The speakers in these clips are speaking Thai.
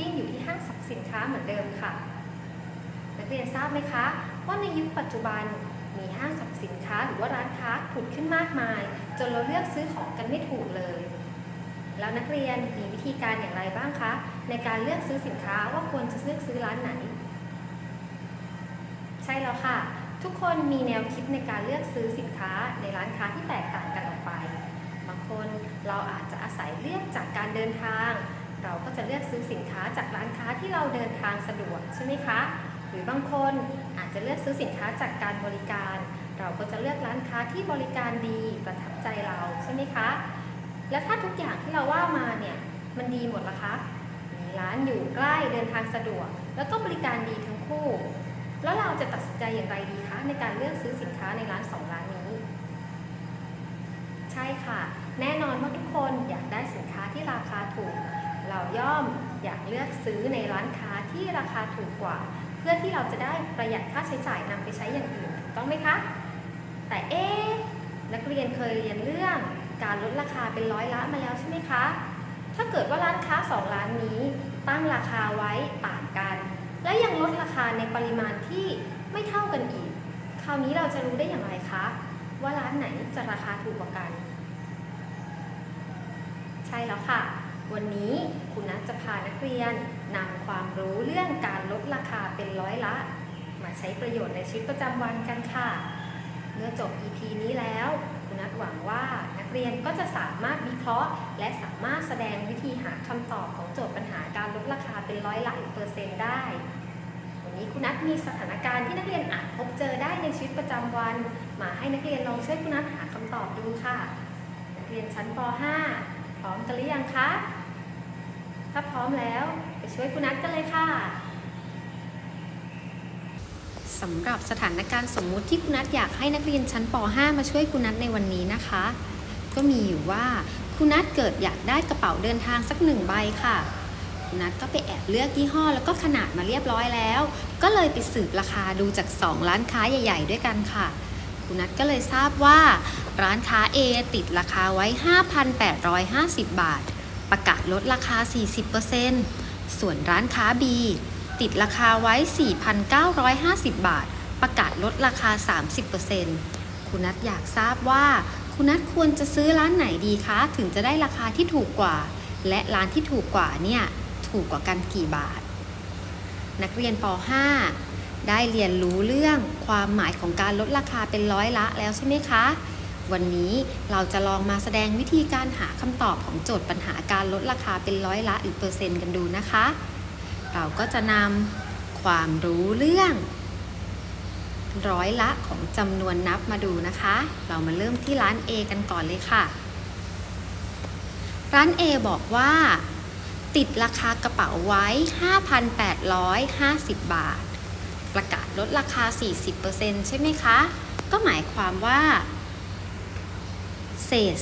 ปิ้งอยู่ที่ห้างสรรพสินค้าเหมือนเดิมค่ะ นักเรียนทราบไหมคะ ว่าในยุคปัจจุบันมีห้างสรรพสินค้าหรือว่าร้านค้าผุดขึ้นมากมาย จนเราเลือกซื้อของกันไม่ถูกเลย แล้วนักเรียนมีวิธีการอย่างไรบ้างคะ ในการเลือกซื้อสินค้าว่าควรจะเลือกซื้อร้านไหน ใช่แล้วค่ะ ทุกคนมีแนวคิดในการเลือกซื้อสินค้าในร้านค้าที่แตกต่างกันออกไป บางคนเราอาจจะอาศัยเลือกจากการเดินทาง เราก็จะเลือกซื้อสินค้าจากร้านค้าที่เราเดินทางสะดวกใช่ไหมคะ หรือบางคนอาจจะเลือกซื้อสินค้าจากการบริการ เราก็จะเลือกร้านค้าที่บริการดีประทับใจเราใช่ไหมคะ แล้วถ้าทุกอย่างที่เราว่ามาเนี่ยมันดีหมดละคะมีร้านอยู่ใกล้เดินทางสะดวก แล้วก็บริการดีทั้งคู่ แล้วเราจะตัดสินใจอย่างไรดีคะในการเลือกซื้อสินค้าในร้านสองร้านนี้ ใช่ค่ะ แน่นอนว่าทุกคนอยากได้สินค้าที่ราคาถูก เราย่อมอยากเลือกซื้อในร้านค้าที่ราคาถูกกว่า เพื่อที่เราจะได้ประหยัดค่าใช้จ่ายนำไปใช้อย่างอื่นถูกต้องไหมคะ แต่เอ๊นักเรียนเคยเรียนเรื่องการลดราคาเป็นร้อยละมาแล้วใช่ไหมคะ ถ้าเกิดว่าร้านค้าสองร้านนี้ตั้งราคาไว้ต่างกัน และยังลดราคาในปริมาณที่ไม่เท่ากันอีก คราวนี้เราจะรู้ได้อย่างไรคะ ว่าร้านไหนจะราคาถูกกว่ากัน ใช่แล้วค่ะ วันนี้คุณนัทจะพานักเรียนนำความรู้เรื่องการลดราคาเป็นร้อยละ มาใช้ประโยชน์ในชีวิตประจำวันกันค่ะ เมื่อจบ EP นี้แล้ว คุณนัทหวังว่านักเรียนก็จะสามารถวิเคราะห์ และสามารถแสดงวิธีหาคำตอบของโจทย์ปัญหาการลดราคาเป็นร้อยละหรือเปอร์เซ็นต์ได้ วันนี้คุณนัทมีสถานการณ์ที่นักเรียนอาจพบเจอได้ในชีวิตประจำวัน มาให้นักเรียนลองช่วยคุณนัทหาคำตอบดูค่ะ นักเรียนชั้นป .5 พร้อมกันหรือยังคะ ถ้าพร้อมแล้วไปช่วยคุณนัทกันเลยค่ะสำหรับสถานการณ์สมมุติที่คุณนัทอยากให้นักเรียนชั้นป .5 มาช่วยคุณนัทในวันนี้นะคะ ก็มีอยู่ว่าคุณนัทเกิดอยากได้กระเป๋าเดินทางสักหนึ่งใบค่ะคุณนัทก็ไปแอบเลือกยี่ห้อแล้วก็ขนาดมาเรียบร้อยแล้ว ก็เลยไปสืบราคาดูจาก 2 ร้านค้าใหญ่ ๆ ด้วยกันค่ะคุณนัทก็เลยทราบว่า ร้านค้า A ติดราคาไว้ 5,850 บาท ประกาศลดราคา 40%ส่วนร้านค้า B ติดราคาไว้ 4,950 บาท ประกาศลดราคา 30%คุณนัทอยากทราบว่า คุณนัทควรจะซื้อร้านไหนดีคะ ถึงจะได้ราคาที่ถูกกว่า และร้านที่ถูกกว่าเนี่ยถูกกว่ากันกี่บาท นักเรียนป .5 ได้เรียนรู้เรื่องความหมายของการลดราคาเป็นร้อยละแล้วใช่ไหมคะ วันนี้เราจะลองมาแสดงวิธีการหาคำตอบของโจทย์ปัญหาการลดราคาเป็นร้อยละหรือเปอร์เซ็นต์กันดูนะคะ เราก็จะนำความรู้เรื่อง ร้อยละของจำนวนนับมาดูนะคะ เรามาเริ่มที่ร้าน A กันก่อนเลยค่ะ ร้าน A บอกว่า ติดราคากระเป๋าไว้ 5,850 บาท ประกาศลดราคา 40%ใช่ไหมคะ ก็หมายความว่า เศษ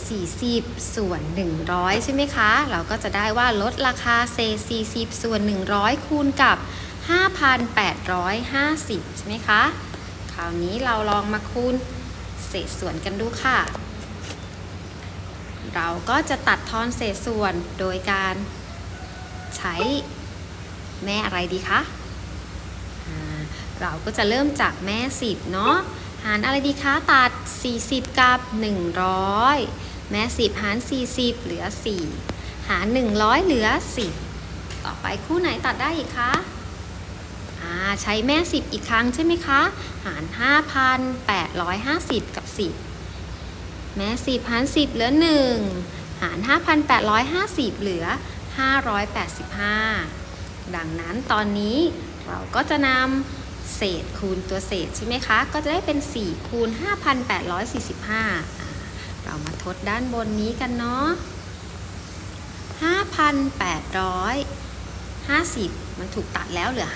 40 ส่วน 100 ใช่ไหมคะ เราก็จะได้ว่าลดราคาเศษ 40 ส่วน 100 คูณกับ 5,850 ใช่ไหมคะ คราวนี้เราลองมาคูณเศษส่วนกันดูค่ะ เราก็จะตัดทอนเศษส่วนโดยการใช้แม่อะไรดีคะเราก็จะเริ่มจากแม่ 10 เนาะ หารอะไรดีคะตัด 40 กับ 100 แม่10 หาร 40 เหลือ 4 หาร 100 เหลือ 10 ต่อไปคู่ไหนตัดได้อีกคะอ่าใช้แม่ 10 อีกครั้งใช่ไหมคะ หาร 5,850 กับ 10 แม่ 10 หาร 10 เหลือ 1 หาร 5,850 เหลือ 585 ดังนั้นตอนนี้เราก็จะนำ เศษคูณตัวเศษใช่ไหมคะ ก็จะได้เป็น 4 คูณ 5,845อ่าเรามาทดด้านบนนี้กันเนาะ 5,850 มันถูกตัดแล้วเหลือ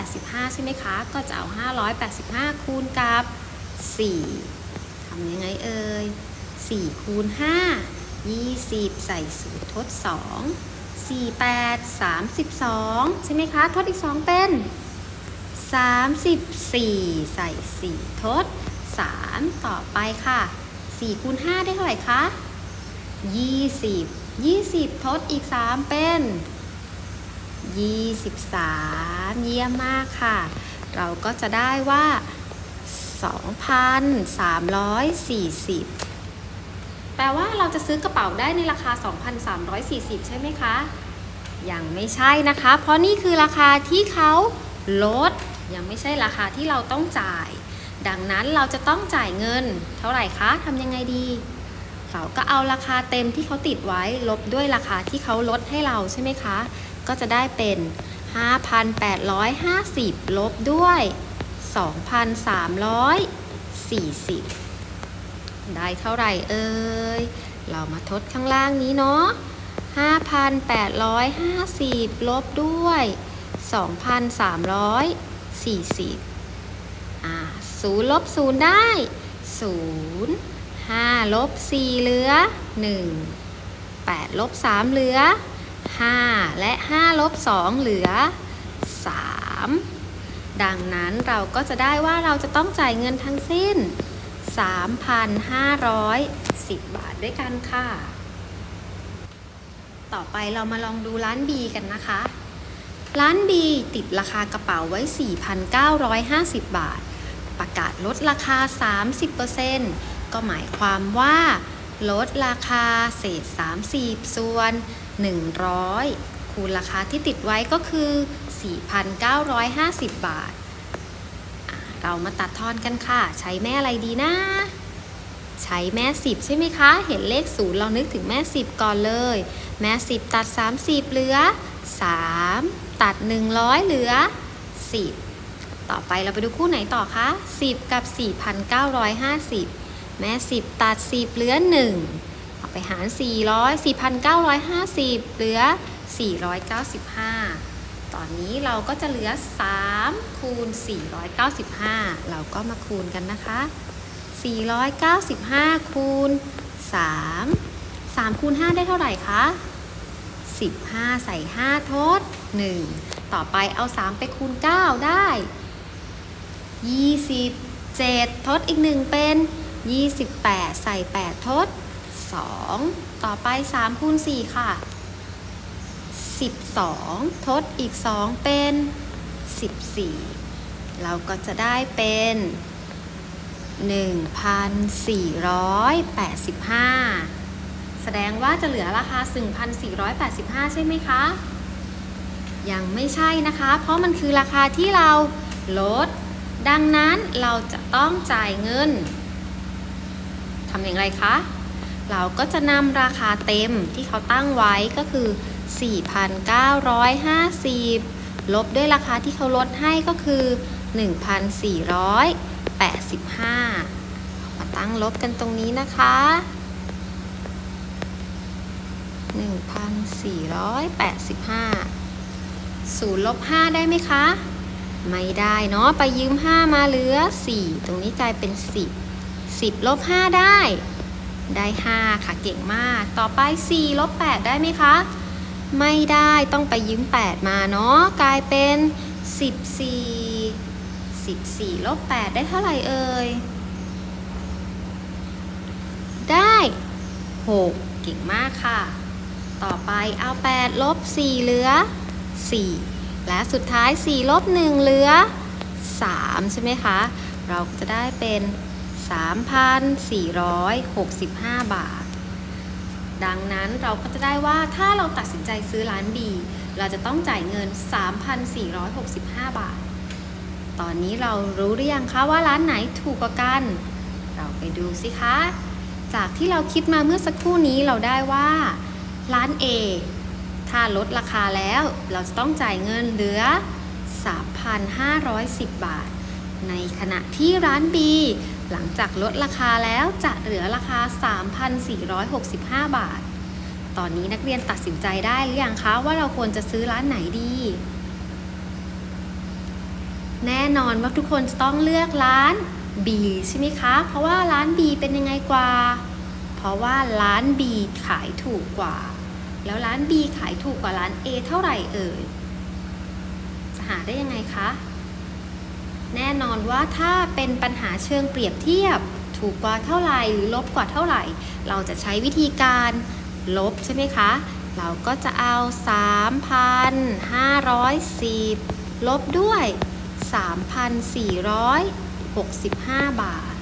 585 ใช่ไหมคะ ก็จะเอา 585 คูณกับ 4 ทำยังไงเอ่ย 4 คูณ 5 20 ใส่สูตรทด 2 4 8 32 ใช่ไหมคะ ทดอีก 2 เป็น 34 ใส่ 4 ทด 3 ต่อไปค่ะ 4คูณ5ได้เท่าไหร่คะ 20 20 ทดอีก 3 เป็น 23 เยี่ยมมากค่ะ เราก็จะได้ว่า 2,340 แปลว่าเราจะซื้อกระเป๋าได้ในราคา 2,340 ใช่ไหมคะ ยังไม่ใช่นะคะ เพราะนี่คือราคาที่เขาลด ยังไม่ใช่ราคาที่เราต้องจ่าย ดังนั้นเราจะต้องจ่ายเงิน เท่าไหร่คะทำยังไงดีเราก็เอาราคาเต็มที่เขาติดไว้ ลบด้วยราคาที่เขาลดให้เราใช่ไหมคะ ก็จะได้เป็น 5,850 ลบด้วย 2,340 ได้เท่าไหร่เอ่ย เรามาทดข้างล่างนี้เนาะ5,850 ลบด้วย 2,340 อ่าศูนย์ลบศูนย์ได้ 0 5ลบ4เหลือ 1 8ลบ3เหลือ 5 และ5ลบ2เหลือ 3 ดังนั้นเราก็จะได้ว่าเราจะต้องจ่ายเงินทั้งสิ้น 3,510 บาทด้วยกันค่ะ ต่อไปเรามาลองดูร้าน B กันนะคะ ร้าน B ติดราคากระเป๋าไว้ 4,950 บาท ประกาศลดราคา 30%ก็หมายความว่า ลดราคาเศษ 30 ส่วน 100 คูณราคาที่ติดไว้ก็คือ 4,950 บาทอะเรามาตัดทอนกันค่ะ ใช้แม่อะไรดีนะใช้แม่ 10 ใช่ไหมคะ เห็นเลขศูนย์เรานึกถึงแม่ 10 ก่อนเลย แม่ 10 ตัด 30 เหลือ 3 ตัด 100 เหลือ 10 ต่อไปเราไปดูคู่ไหนต่อคะ 10 กับ 4,950 แม่10 ตัด 10 เหลือ 1 เอาไปหาร 400 4,950 เหลือ 495 ตอนนี้เราก็จะเหลือ 3 คูณ 495 เราก็มาคูณกันนะคะ 495 คูณ 3 3คูณ5ได้เท่าไหร่คะ 15 ใส่ 5 ทด 1 ต่อไปเอา 3 ไปคูณ 9 ได้ 27 ทดอีก 1 เป็น 28 ใส่ 8 ทด 2 ต่อไป 3 คูณ 4 ค่ะ 12 ทดอีก 2 เป็น 14 เราก็จะได้เป็น 1,485 แสดงว่าจะเหลือราคา 1,485 ใช่ไหมคะ ยังไม่ใช่นะคะ เพราะมันคือราคาที่เราลด ดังนั้นเราจะต้องจ่ายเงินทำอย่างไรคะ เราก็จะนำราคาเต็มที่เขาตั้งไว้ก็คือ 4,950 ลบด้วยราคาที่เขาลดให้ก็คือ 1,485 มาตั้งลบกันตรงนี้นะคะ1,485 ศูนย์ลบ5ได้ไหมคะ ไม่ได้เนาะไปยืม 5 มาเหลือ 4 ตรงนี้กลายเป็น 10 10ลบ5ได้ ได้ 5 ค่ะเก่งมาก ต่อไป4ลบ8ได้ไหมคะ ไม่ได้ต้องไปยืม 8 มาเนาะกลายเป็น 14 14ลบ8ได้เท่าไหร่เอ่ย ได้ 6 เก่งมากค่ะ ต่อไปเอา8ลบ4เหลือ 4 และสุดท้าย4ลบ1เหลือ 3 ใช่ไหมคะ เราก็จะได้เป็น 3,465 บาท ดังนั้นเราก็จะได้ว่าถ้าเราตัดสินใจซื้อร้าน B เราจะต้องจ่ายเงิน 3,465 บาท ตอนนี้เรารู้หรือยังคะว่าร้านไหนถูกกว่ากัน เราไปดูสิคะ จากที่เราคิดมาเมื่อสักครู่นี้เราได้ว่า ร้าน A ถ้าลดราคาแล้วเราจะต้องจ่ายเงินเหลือ 3,510 บาท ในขณะที่ร้าน B หลังจากลดราคาแล้วจะเหลือราคา 3,465 บาท ตอนนี้นักเรียนตัดสินใจได้หรือยังคะว่าเราควรจะซื้อร้านไหนดี แน่นอนว่าทุกคนจะต้องเลือกร้าน B ใช่ไหมคะ เพราะว่าร้าน B เป็นยังไงกว่า เพราะว่าร้าน B ขายถูกกว่า แล้วร้าน B ขายถูกกว่าร้าน A เท่าไหร่เอ่ย จะหาได้ยังไงคะ แน่นอนว่าถ้าเป็นปัญหาเชิงเปรียบเทียบ ถูกกว่าเท่าไหร่หรือลบกว่าเท่าไหร่ เราจะใช้วิธีการลบใช่ไหมคะ เราก็จะเอา 3,510 ลบด้วย 3,465 บาท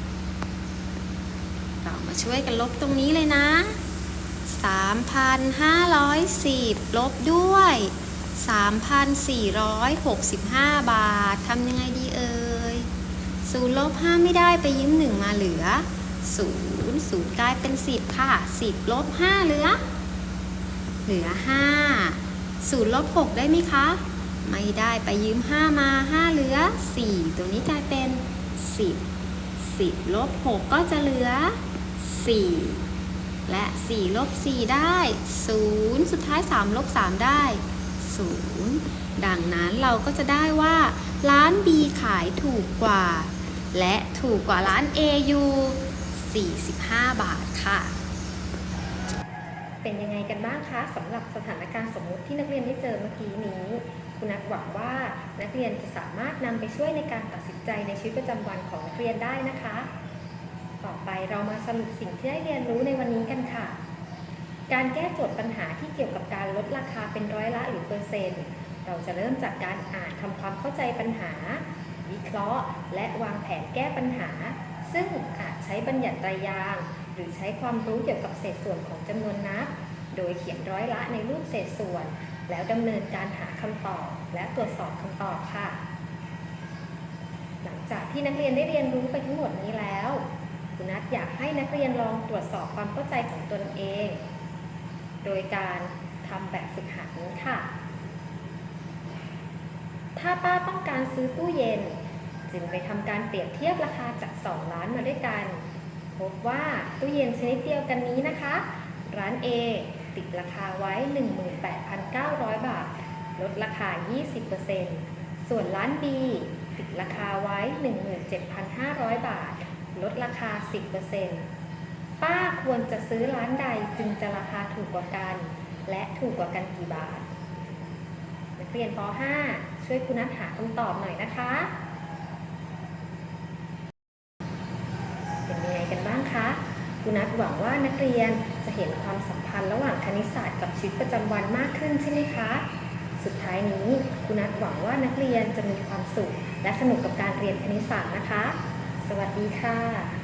เรามาช่วยกันลบตรงนี้เลยนะ 3,510 ลบด้วย 3,465 บาท ทำยังไงดีเอ่ยศูนย์ลบ5ไม่ได้ไปยืม1 มาเหลือ 0 0กลายเป็น 10 ค่ะ 10ลบ5เหลือ เหลือ 5 0ลบ6ได้ไหมคะ ไม่ได้ไปยืม 5 มา 5 เหลือ 4 ตัวนี้กลายเป็น 10 10ลบ6ก็จะเหลือ 4 และ4ลบ4ได้0สุดท้าย3ลบ3ได้0ดังนั้นเราก็จะได้ว่าร้าน B ขายถูกกว่า และถูกกว่าร้าน A อยู่45 บาทค่ะ เป็นยังไงกันบ้างคะสำหรับสถานการณ์สมมติที่นักเรียนได้เจอเมื่อกี้นี้ คุณนักหวังว่านักเรียนจะสามารถนำไปช่วยในการตัดสินใจในชีวิตประจำวันของนักเรียนได้นะคะ ต่อไปเรามาสรุปสิ่งที่ได้เรียนรู้ในวันนี้กันค่ะ การแก้โจทย์ปัญหาที่เกี่ยวกับการลดราคาเป็นร้อยละหรือเปอร์เซ็นต์ เราจะเริ่มจากการอ่านทำความเข้าใจปัญหา วิเคราะห์ และวางแผนแก้ปัญหา ซึ่งอาจใช้บัญญัติตรยาง หรือใช้ความรู้เกี่ยวกับเศษส่วนของจำนวนนับ โดยเขียนร้อยละในรูปเศษส่วน แล้วดำเนินการหาคำตอบ และตรวจสอบคำตอบค่ะ หลังจากที่นักเรียนได้เรียนรู้ไปทั้งหมดนี้แล้ว คุณนัทอยากให้นักเรียนลองตรวจสอบความเข้าใจของตนเอง โดยการทำแบบฝึกหัดนี้ค่ะ ถ้าป้าต้องการซื้อตู้เย็น จึงไปทำการเปรียบเทียบราคาจาก 2 ร้านมาด้วยกัน พบว่าตู้เย็นชนิดเดียวกันนี้นะคะ ร้าน A ติดราคาไว้ 18,900 บาท ลดราคา 20%ส่วนร้าน B ติดราคาไว้ 17,500 บาท ลดราคา 10%ป้าควรจะซื้อร้านใดจึงจะราคาถูกกว่ากัน และถูกกว่ากันกี่บาท นักเรียนป .5 ช่วยคุณนัทหาคำตอบหน่อยนะคะ เป็นยังไงกันบ้างคะคุณนัทหวังว่านักเรียนจะเห็นความสัมพันธ์ระหว่างคณิตศาสตร์กับชีวิตประจำวันมากขึ้นใช่ไหมคะ สุดท้ายนี้คุณนัทหวังว่านักเรียนจะมีความสุข และสนุกกับการเรียนคณิตศาสตร์นะคะ สวัสดีค่ะ